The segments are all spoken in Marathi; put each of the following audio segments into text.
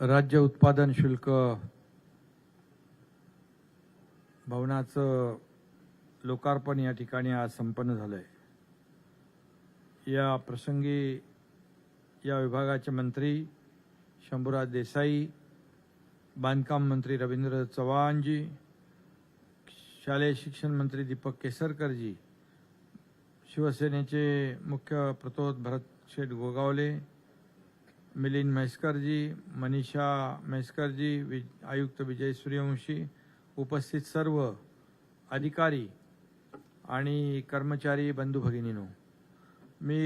राज्य उत्पादन शुल्क भवनाचं लोकार्पण या ठिकाणी आज संपन्न झालंय. या प्रसंगी या विभागाचे मंत्री शंभूराज देसाई बांधकाम मंत्री रवींद्र चव्हाणजी शालेय शिक्षण मंत्री दीपक केसरकरजी शिवसेनेचे मुख्य प्रतोद भरत शेठ गोगावले मिलिंद म्हैसकरजी मनीषा म्हैसकरजी वि आयुक्त विजय सूर्यवंशी उपस्थित सर्व अधिकारी आणि कर्मचारी बंधू भगिनीनो मी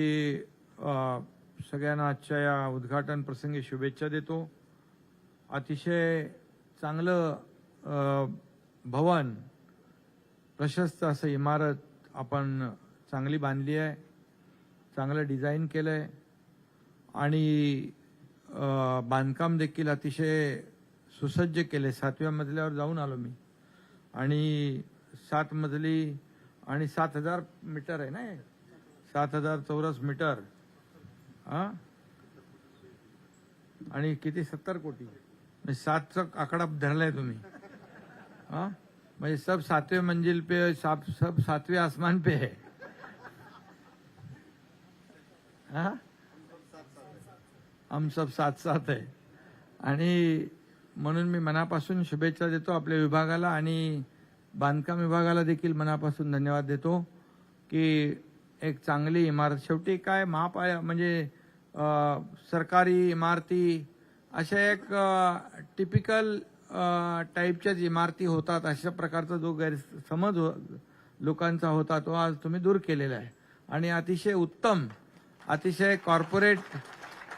सगळ्यांना आजच्या या उद्घाटन प्रसंगी शुभेच्छा देतो. अतिशय चांगलं भवन प्रशस्त असं इमारत आपण चांगली बांधली आहे चांगलं डिझाईन केलं आहे आणि बांधकाम देखील अतिशय सुसज्ज केले. सातव्या मजल्यावर जाऊन आलो मी. आणि सात मजली आणि सात हजार मीटर आहे ना हे? सात हजार चौरस मीटर. हा? आणि किती? सत्तर कोटी. म्हणजे सातचा आकडा धरलाय तुम्ही. हा? म्हणजे सब सातवे मंजिल पे साप सब सातवे आसमान पे है हा? हम सब साथ साथ आहे आणि म्हणून मी मनापासून शुभेच्छा देतो आपल्या विभागाला आणि बांधकाम विभागाला देखील मनापासून धन्यवाद देतो की एक चांगली इमारत. शेवटी काय महापाया म्हणजे सरकारी इमारती अशा एक टिपिकल टाईपच्याच इमारती होतात. अशा प्रकारचा जो गैरसमज हो- लोकांचा होता तो आज तुम्ही दूर केलेला आहे. आणि अतिशय उत्तम अतिशय कॉर्पोरेट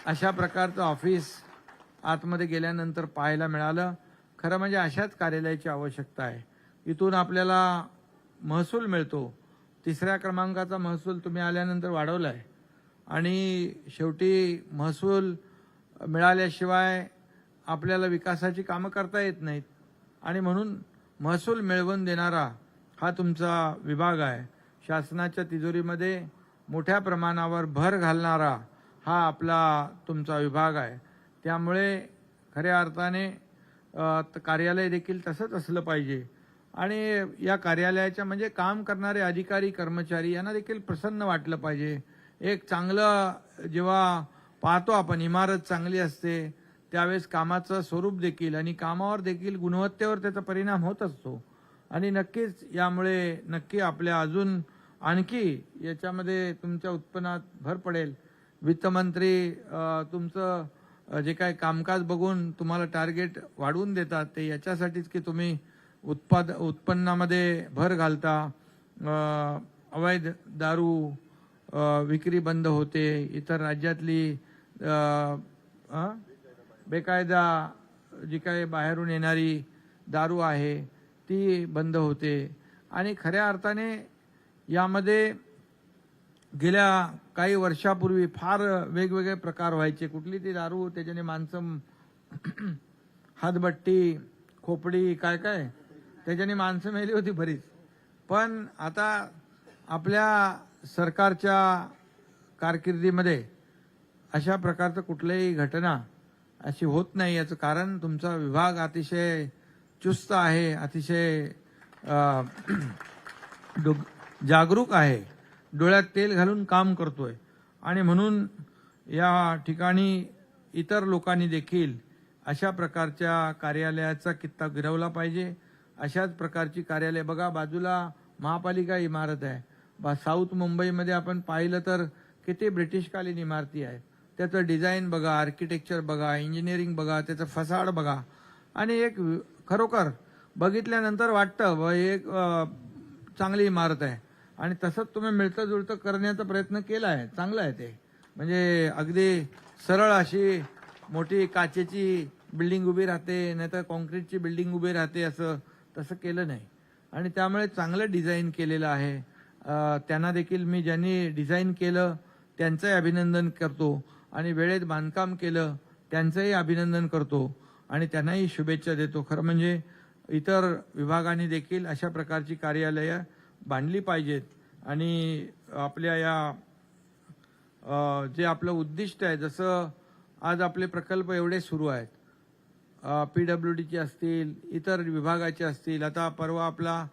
अशा प्रकारचं ऑफिस आतमध्ये गेल्यानंतर पाहायला मिळालं. खरं म्हणजे अशाच कार्यालयाची आवश्यकता आहे. इथून आपल्याला महसूल मिळतो. तिसऱ्या क्रमांकाचा महसूल तुम्ही आल्यानंतर वाढवला आहे आणि शेवटी महसूल मिळाल्याशिवाय आपल्याला विकासाची कामं करता येत नाहीत. आणि म्हणून महसूल मिळवून देणारा हा तुमचा विभाग आहे. शासनाच्या तिजोरीमध्ये मोठ्या प्रमाणावर भर घालणारा हा आपला तुमचा विभाग आहे. त्यामुळे खऱ्या अर्थाने त- कार्यालय देखील तसंच असलं पाहिजे. आणि या कार्यालयाच्या म्हणजे काम करणारे अधिकारी कर्मचारी यांना देखील प्रसन्न वाटलं पाहिजे. एक चांगलं जेव्हा पाहतो आपण इमारत चांगली असते त्यावेळेस कामाचं स्वरूप देखील आणि कामावर देखील गुणवत्तेवर त्याचा परिणाम होत असतो. आणि नक्कीच यामुळे नक्की आपल्या अजून आणखी याच्यामध्ये तुमच्या उत्पन्नात भर पडेल. वित्तमंत्री तुमचं जे काही कामकाज बघून तुम्हाला टार्गेट वाढवून देतात ते याच्यासाठीच की तुम्ही उत्पाद उत्पन्नामध्ये भर घालता अवैध दारू विक्री बंद होते इतर राज्यातली बेकायदा जी काही बाहेरून येणारी दारू आहे ती बंद होते. आणि खऱ्या अर्थाने यामध्ये गेल्या काही वर्षापूर्वी फार वेगवेगळे प्रकार व्हायचे. कुठली ती दारू त्याच्याने माणसं हातबट्टी खोपडी काय काय त्याच्याने माणसं मेली होती बरीच. पण आता आपल्या सरकारच्या कारकिर्दीमध्ये अशा प्रकारचं कुठल्याही घटना अशी होत नाही याचं कारण तुमचा विभाग अतिशय चुस्त आहे अतिशय जागरूक आहे. डोळ्यात तेल घालून काम करतोय. आणि म्हणून या ठिकाणी इतर लोकांनी देखील अशा प्रकारच्या कार्यालयाचा कित्ता गिरवला पाहिजे. अशाच प्रकारची कार्यालय बघा बाजूला महापालिका इमारत आहे. बा साऊथ मुंबईमध्ये आपण पाहिलं तर किती ब्रिटिशकालीन इमारती आहेत. त्याचं डिझाईन बघा आर्किटेक्चर बघा इंजिनिअरिंग बघा त्याचं फसाड बघा. आणि एक खरोखर बघितल्यानंतर वाटतं एक चांगली इमारत आहे. आणि तसंच तुम्ही मिळतं जुळतं करण्याचा प्रयत्न केला आहे. चांगलं आहे ते. म्हणजे अगदी सरळ अशी मोठी काचेची बिल्डिंग उभी राहते नाहीतर कॉन्क्रीटची बिल्डिंग उभी राहते असं तसं केलं नाही. आणि त्यामुळे चांगलं डिझाईन केलेलं आहे. त्यांना देखील मी ज्यांनी डिझाईन केलं त्यांचंही अभिनंदन करतो. आणि वेळेत बांधकाम केलं त्यांचंही अभिनंदन करतो. आणि त्यांनाही शुभेच्छा देतो. खरं म्हणजे इतर विभागांनी देखील अशा प्रकारची कार्यालयं बांधली पाहिजेत. आणि आपल्या या जे आपलं उद्दिष्ट आहे जसं आज आपले प्रकल्प एवढे सुरू आहेत. पी डब्ल्यू डीचे असतील इतर विभागाचे असतील आता परवा आपला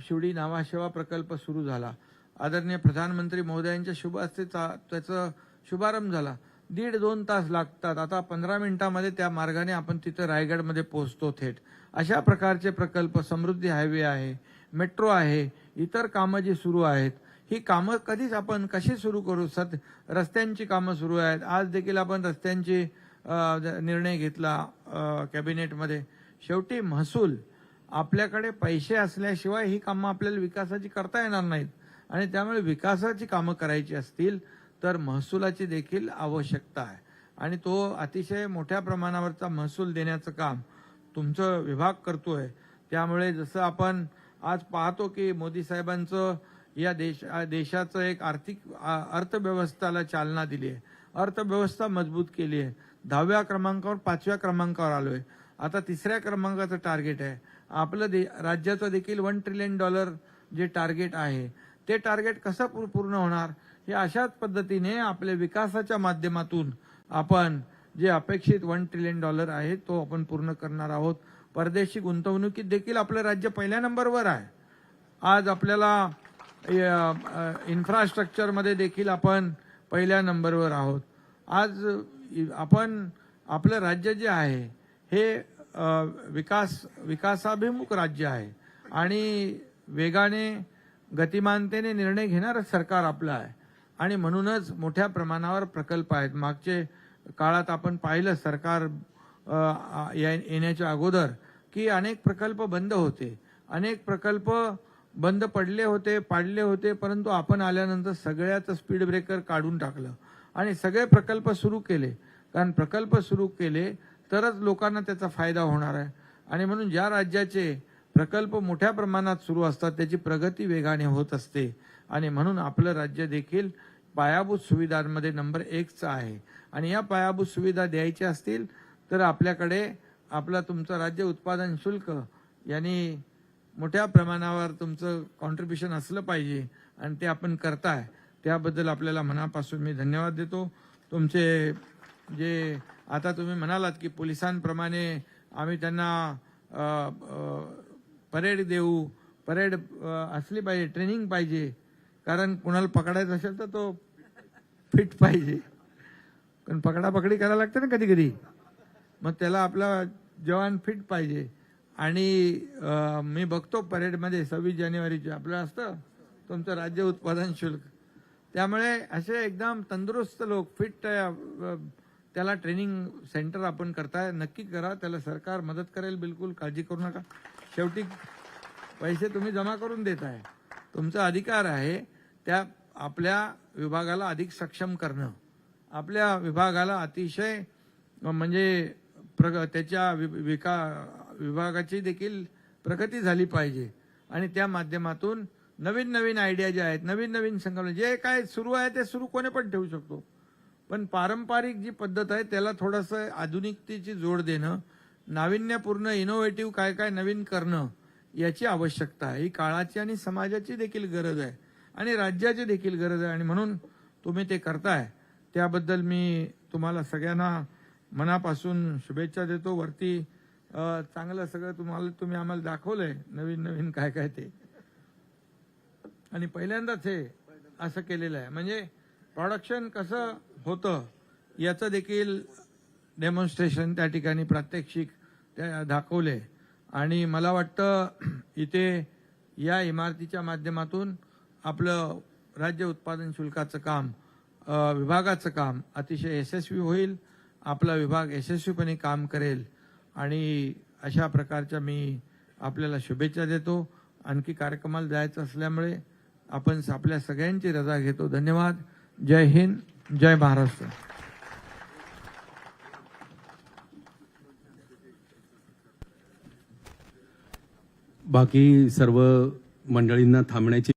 शिवडी नावाशेवा प्रकल्प सुरू झाला. आदरणीय प्रधानमंत्री महोदयांच्या शुभ हस्ते त्याचं शुभारंभ झाला. दीड दोन तास लागतात. आता पंधरा मिनिटांमध्ये त्या मार्गाने आपण तिथं रायगडमध्ये पोहोचतो थेट. अशा प्रकारचे प्रकल्प समृद्धी हायवे आहे. मेट्रो आहे इतर कामं जी सुरू आहेत ही कामं कधीच आपण कशी सुरू करू? सत रस्त्यांची कामं सुरू आहेत. आज देखील आपण रस्त्यांची निर्णय घेतला कॅबिनेटमध्ये. शेवटी महसूल आपल्याकडे पैसे असल्याशिवाय ही कामं आपल्याला विकासाची करता येणार नाहीत. आणि त्यामुळे विकासाची कामं करायची असतील तर महसुलाची देखील आवश्यकता आहे. आणि तो अतिशय मोठ्या प्रमाणावरचा महसूल देण्याचं काम तुमचं विभाग करतोय. त्यामुळे जसं आपण आज पाहतो की मोदी साहेबांचं या देश देशाचं एक आर्थिक अर्थव्यवस्थेला चालना दिली आहे. अर्थव्यवस्था मजबूत केली आहे. दहाव्या क्रमांकावर पाचव्या क्रमांकावर आलोय. आता तिसऱ्या क्रमांकाचं टार्गेट आहे. आपलं दे राज्याचं देखील वन ट्रिलियन डॉलर जे टार्गेट आहे ते टार्गेट कसं पूर- पूर्ण होणार? हे अशाच पद्धतीने आपल्या विकासाच्या माध्यमातून आपण जे अपेक्षित वन ट्रिलियन डॉलर आहे तो आपण पूर्ण करणार आहोत. परदेशी गुंतवणुकीत देखील आपलं राज्य पहिल्या नंबरवर आहे. आज आपल्याला इन्फ्रास्ट्रक्चरमध्ये देखील आपण पहिल्या नंबरवर आहोत. आज आपण आपलं राज्य जे आहे हे विकास विकासाभिमुख राज्य आहे. आणि वेगाने गतिमानतेने निर्णय घेणारं सरकार आपलं आहे. आणि म्हणूनच मोठ्या प्रमाणावर प्रकल्प आहेत. मागचे काळात आपण पाहिलं सरकार येण्याच्या अगोदर की अनेक प्रकल्प बंद होते. अनेक प्रकल्प बंद पडले होते पाडले होते परंतु आपण आल्यानंतर सगळ्याच स्पीड ब्रेकर काढून टाकलं. आणि सगळे प्रकल्प सुरू केले. कारण प्रकल्प सुरू केले तरच लोकांना त्याचा फायदा होणार आहे. आणि म्हणून ज्या राज्याचे प्रकल्प मोठ्या प्रमाणात सुरू असतात त्याची प्रगती वेगाने होत असते. आणि म्हणून आपलं राज्य देखील पायाभूत सुविधांमध्ये नंबर एकचं आहे. आणि या पायाभूत सुविधा द्यायच्या असतील तर आपल्याकडे आपलं तुमचं राज्य उत्पादन शुल्क यांनी मोठ्या प्रमाणावर तुमचं कॉन्ट्रीब्युशन असलं पाहिजे आणि ते आपण करताय त्याबद्दल आपल्याला मनापासून मी धन्यवाद देतो. तुमचे जे आता तुम्ही म्हणालात की पोलिसांप्रमाणे आम्ही त्यांना परेड देऊ परेड असली पाहिजे ट्रेनिंग पाहिजे. कारण कुणाला पकडायचं असेल तर तो फिट पाहिजे. पण पकडापकडी करायला लागते ना कधी कधी मग त्याला आपला जवान फिट पाहिजे. आणि मी बघतो परेडमध्ये सव्वीस जानेवारीचे आपलं असतं तुमचं राज्य उत्पादन शुल्क. त्यामुळे असे एकदम तंदुरुस्त लोक फिट त्याला ट्रेनिंग सेंटर आपण करताय नक्की करा त्याला सरकार मदत करेल बिलकुल काळजी करू नका. शेवटी पैसे तुम्ही जमा करून देत आहे. तुमचा अधिकार आहे त्या आपल्या विभागाला अधिक सक्षम करणं. आपल्या विभागाला अतिशय म्हणजे प्रग त्याच्या वि- विका विभागाची देखील प्रगती झाली पाहिजे. आणि त्या माध्यमातून नवीन नवीन आयडिया ज्या आहेत नवीन नवीन संकल्पना जे काय सुरू आहे ते सुरू कोणी पण ठेवू शकतो. पण पारंपरिक जी पद्धत आहे त्याला थोडंसं आधुनिकतेची जोड देणं नाविन्यपूर्ण इनोव्हेटिव्ह काय काय नवीन करणं याची आवश्यकता आहे. ही काळाची आणि समाजाची देखील गरज आहे. आणि राज्याची देखील गरज आहे. आणि म्हणून तुम्ही ते करताय. त्याबद्दल मी तुम्हाला सगळ्यांना मनापासून शुभेच्छा देतो. वरती चांगलं सगळं तुम्हाला तुम्ही आम्हाला दाखवलंय. नवीन नवीन काय काय ते. आणि पहिल्यांदाच हे असं केलेलं आहे. म्हणजे प्रोडक्शन कसं होतं याचं देखील डेमॉन्स्ट्रेशन त्या ठिकाणी प्रात्यक्षिक त्या दाखवले. आणि मला वाटतं इथे या इमारतीच्या माध्यमातून आपलं राज्य उत्पादन शुल्काचं काम विभागाचं काम अतिशय यशस्वी होईल. आपला विभाग यशस्वीपणे काम करेल आणि अशा प्रकारच्या मी आपल्याला शुभेच्छा देतो. आणखी कार्यक्रमाला जायचं असल्यामुळे आपण आपल्या सगळ्यांची रजा घेतो. धन्यवाद. जय हिंद. जय महाराष्ट्र. बाकी सर्व मंडळींना थांबण्याची